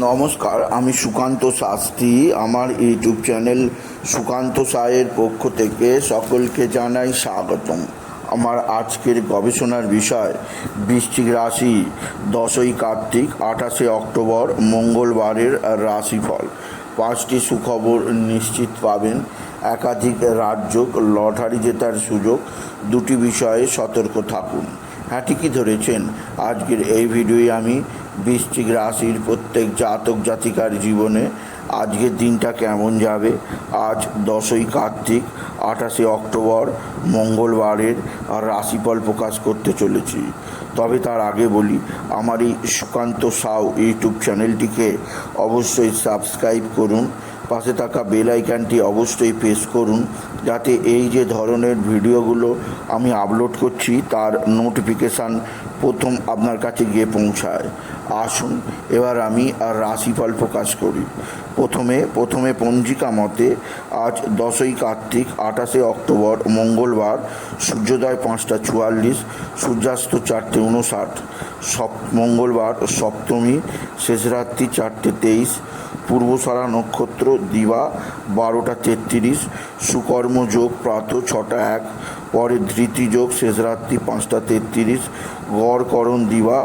নমস্কার, আমি সুকান্ত শাস্ত্রী। আমার ইউটিউব চ্যানেল সুকান্ত সায়ের পক্ষ থেকে সকলকে জানাই স্বাগতম। আমার আজকের গবেষণার বিষয়, বৃশ্চিক রাশি, দশই কার্তিক, আঠাশে অক্টোবর, মঙ্গলবারের রাশিফল। পাঁচটি সুখবর নিশ্চিত পাবেন। একাধিক রাজ্য লটারি জেতার সুযোগ, দুটি বিষয়ে সতর্ক থাকুন। হ্যাঁ ঠিকই ধরেছেন। আজকের এই ভিডিওয়ে আমি বৃশ্চিক রাশির প্রত্যেক জাতক জাতিকার জীবনে আজকের দিনটা কেমন যাবে? আজ দশই কার্তিক, আঠাশে অক্টোবর, মঙ্গলবারের আর রাশিফল প্রকাশ করতে চলেছি। তবে তার আগে বলি, আমার এই সুকান্ত সাউ ইউটিউব চ্যানেলটিকে অবশ্যই সাবস্ক্রাইব করুন। পাশে থাকা বেল আইকনটি অবশ্যই প্রেস করুন যাতে এই যে ধরনের ভিডিওগুলো আমি আপলোড করছি, তার নোটিফিকেশান প্রথম আপনার কাছে গিয়ে পৌঁছায়। আসুন, এবার আমি আর রাশিফল প্রকাশ করি। প্রথমে প্রথমে পঞ্জিকা মতে আজ দশই কার্তিক, আঠাশে অক্টোবর, মঙ্গলবার, সূর্যোদয় পাঁচটা চুয়াল্লিশ, সূর্যাস্ত চারটে উনষাট সপ, মঙ্গলবার সপ্তমী, শেষরাত্রি চারটে তেইশ পূর্বসারা নক্ষত্র, দিবা বারোটা তেত্রিশ, সুকর্ম যোগ প্রাত ছটা এক, পরে ধৃতি যোগ শেষ রাত্রি পাঁচটা তেত্রিশ গড়করণ দিবা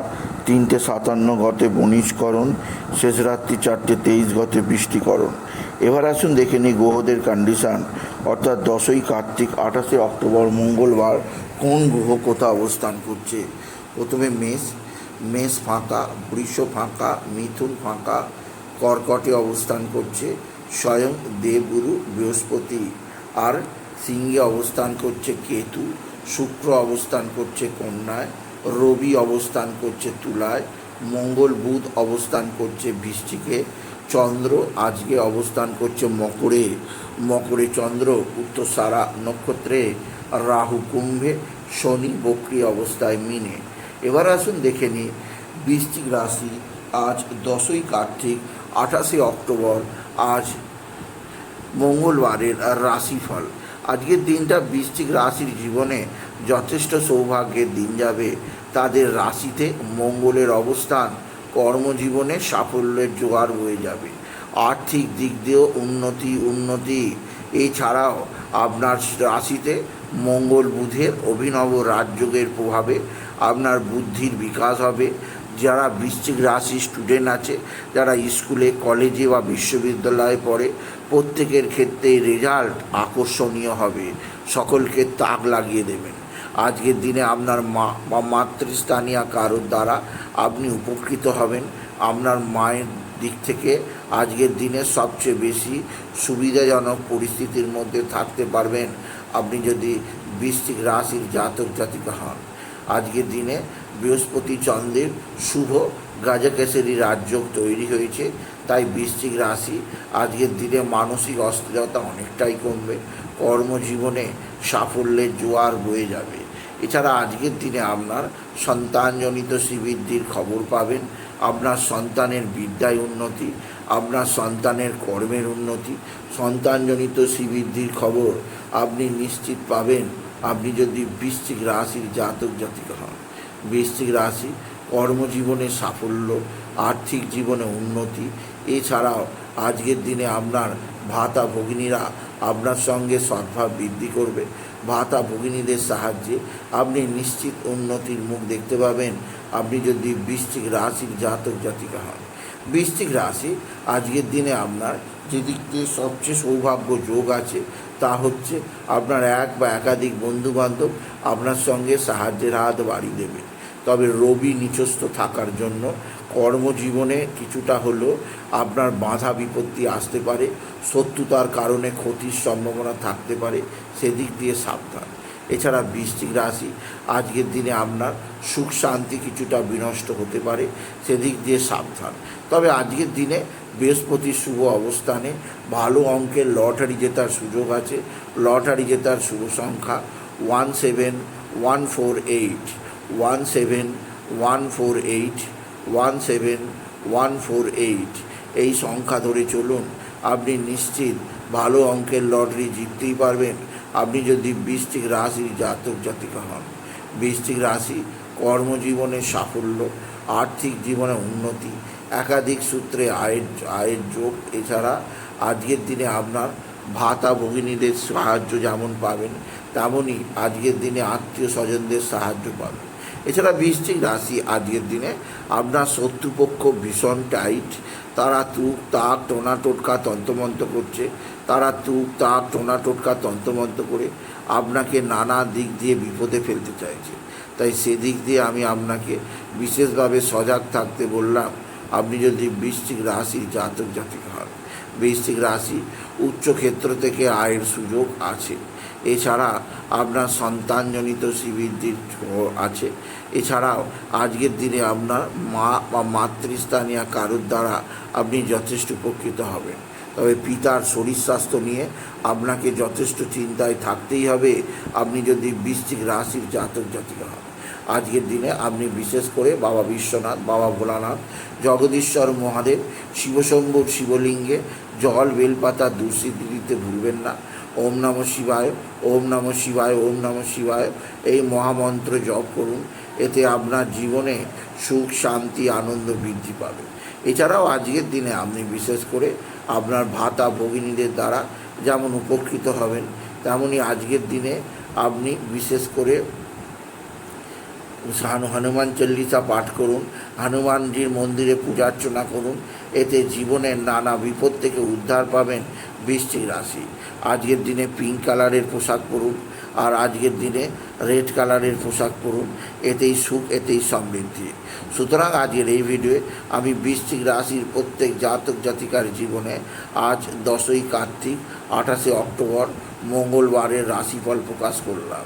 তিনটে সাতান্ন গতে বণিজকরণ শেষরাত্রি চারটে তেইশ গতে বৃষ্টিকরণ। এবার আসুন দেখে নিই গ্রহদের কন্ডিশান অর্থাৎ দশই কার্তিক, আঠাশে অক্টোবর, মঙ্গলবার কোন গ্রহ কোথা অবস্থান করছে? প্রথমে মেষ মেষ ফাঁকা, বৃষ ফাঁকা, মিথুন ফাঁকা কর্কটে অবস্থান করছে, স্বয়ং দেবগুরু বৃহস্পতি। আর সিংহে অবস্থান করছে কেতু, শুক্র অবস্থান করছে কন্যায়, রবি অবস্থান করছে তুলায়, মঙ্গল বুধ অবস্থান করছে বৃশ্চিকে, চন্দ্র আজকে অবস্থান করছে মকরে। মকরে চন্দ্র উত্তরসারা নক্ষত্রে, রাহু কুম্ভে, শনি বক্রি অবস্থায় মিনে। এবার আসুন দেখে নিই, বৃশ্চিক রাশি আজ দশই কার্তিক আঠাশে অক্টোবর, আজ মঙ্গলবারের রাশিফল। আজকের দিনটা বৃশ্চিক রাশির জীবনে যথেষ্ট সৌভাগ্যের দিন যাবে। তাদের রাশিতে মঙ্গলের অবস্থান, কর্মজীবনে সাফল্যের জোয়ার হয়ে যাবে। আর্থিক দিক দিয়েও উন্নতি উন্নতি। এছাড়াও আপনার রাশিতে মঙ্গল বুধের অভিনব রাজযোগের প্রভাবে আপনার বুদ্ধির বিকাশ হবে। যারা বৃশ্চিক রাশি স্টুডেন্ট আছে, যারা স্কুলে কলেজে বা বিশ্ববিদ্যালয়ে পড়ে, প্রত্যেকের ক্ষেত্রে রেজাল্ট আকর্ষণীয় হবে। সকলকে তাক লাগিয়ে দেবেন। আজকের দিনে আপনার মা বা মাতৃস্থানীয় কারোর দ্বারা আপনি উপকৃত হবেন। আপনার মায়ের দিক থেকে আজকের দিনে সবচেয়ে বেশি সুবিধাজনক পরিস্থিতির মধ্যে থাকতে পারবেন। আপনি যদি বৃশ্চিক রাশির জাতক জাতিকা হন, আজকের দিনে বৃহস্পতি চন্দ্রের শুভ গাজাকেশরী রাজযোগ তৈরি হয়েছে। তাই বৃশ্চিক রাশি আজকের দিনে মানসিক অস্থিরতা অনেকটাই কমবে। কর্মজীবনে সাফল্যের জোয়ার বয়ে যাবে। এছাড়া আজকের দিনে আপনার সন্তানজনিত শ্রীবৃদ্ধির খবর পাবেন। আপনার সন্তানের বিদ্যায় উন্নতি, আপনার সন্তানের কর্মের উন্নতি, সন্তানজনিত শ্রীবৃদ্ধির খবর আপনি নিশ্চিত পাবেন। আপনি যদি বৃশ্চিক রাশির জাতক জাতিকা হন। বৃশ্চিক রাশি, কর্মজীবনে সাফল্য, আর্থিক জীবনে উন্নতি। এছাড়াও আজকের দিনে আপনার ভাতা ভগিনীরা আপনার সঙ্গে সদ্ভাব বৃদ্ধি করবে। ভাতা ভগিনীদের সাহায্যে আপনি নিশ্চিত উন্নতির মুখ দেখতে পাবেন। আপনি যদি বৃশ্চিক রাশির জাতক জাতিকা হন। বৃশ্চিক রাশি, আজকের দিনে আপনার যেদিক দিয়ে সবচেয়ে সৌভাগ্য যোগ আছে, তা হচ্ছে আপনার এক বা একাধিক বন্ধুবান্ধব আপনার সঙ্গে সাহায্যের হাত বাড়িয়ে দেবে। তবে রবি নিচস্থ থাকার জন্য কর্মজীবনে কিছুটা হলেও আপনার বাধা বিপত্তি আসতে পারে, শত্রুতার কারণে ক্ষতির সম্ভাবনা থাকতে পারে, সেদিক দিয়ে সাবধান। এছাড়া বৃশ্চিক রাশি, আজকের দিনে আপনার সুখ শান্তি কিছুটা বিনষ্ট হতে পারে, সেদিক দিয়ে সাবধান। তবে আজকের দিনে বৃহস্পতি শুভ অবস্থানে, ভালো অঙ্কের লটারি জেতার সুযোগ আছে। লটারি জেতার শুভ সংখ্যা one seven one four eight, one seven one four eight, one seven one four eight. এই সংখ্যা ধরে চলুন, আপনি নিশ্চিত ভালো অঙ্কের লটারি জিততেই পারবেন। আপনি যদি বৃষ্টিক রাশির জাতক জাতিকা হন বৃষ্টিক রাশি কর্মজীবনে সাফল্য, আর্থিক জীবনে উন্নতি, একাধিক সূত্রে আয়ের আয়ের যোগ, এছাড়া আজকের দিনে আপনার ভাতা ভগিনীদের সাহায্য যেমন পাবেন, তেমনই আজকের দিনে আত্মীয় স্বজনদের সাহায্য পাবেন। এছাড়া বৃষ্টিক রাশি আজকের দিনে আপনার শত্রুপক্ষ ভীষণ টাইট তারা তুক, তাক, টোনা, টোটকা, তন্ত্রমন্ত্র করছে। তারা তুক, তাক, টোনা, টোটকা, তন্ত্রমন্ত্র করে আপনাকে নানা দিক দিয়ে বিপদে ফেলতে চাইছে। তাই সেদিক দিয়ে আমি আপনাকে বিশেষভাবে সজাগ থাকতে বললাম, আপনি যদি বৃশ্চিক রাশির জাতক জাতিক হন বৃশ্চিক রাশি উচ্চ ক্ষেত্র থেকে আয়ের সুযোগ আছে। এছাড়া আপনার সন্তানজনিত শ্রীবৃদ্ধির আছে। এছাড়াও আজকের দিনে আপনার মা বা মাতৃস্থানীয় কারোর দ্বারা আপনি যথেষ্ট উপকৃত হবেন। তবে পিতার শরীর স্বাস্থ্য নিয়ে আপনাকে যথেষ্ট চিন্তায় থাকতেই হবে। আপনি যদি বৃশ্চিক রাশির জাতক জাতিকা হন। আজকের দিনে আপনি বিশেষ করে বাবা বিশ্বনাথ, বাবা ভোলানাথ, জগদীশ্বর মহাদেব, শিবশম্ভুর শিবলিঙ্গে জল, বেলপাতা দুঃসিদ্ধি দিতে ভুলবেন না। ওম নম শিবায়, ওম নম শিবায়, ওম নম শিবায়। এই মহামন্ত্র জপ করুন, এতে আপনার জীবনে সুখ, শান্তি, আনন্দ বৃদ্ধি পাবে। এছাড়াও আজকের দিনে আপনি বিশেষ করে আপনার ভাতা ভগিনীদের দ্বারা যেমন উপকৃত হবেন তেমনই আজকের দিনে আপনি বিশেষ করে হনুমান চল্লিশা পাঠ করুন, হনুমানজির মন্দিরে পূজা অর্চনা করুন, এতে জীবনের নানা বিপদ থেকে উদ্ধার পাবেন বৃশ্চিক রাশি। আজকের দিনে পিঙ্ক কালারের পোশাক পরুন, আর আজকের দিনে রেড কালারের পোশাক পরুন, এতেই সুখ, এতেই সমৃদ্ধি। সুতরাং আজকের এই ভিডিওয়ে আমি বৃশ্চিক রাশির প্রত্যেক জাতক জাতিকার জীবনে আজ দশই কার্তিক, আঠাশে অক্টোবর, মঙ্গলবারের রাশিফল প্রকাশ করলাম।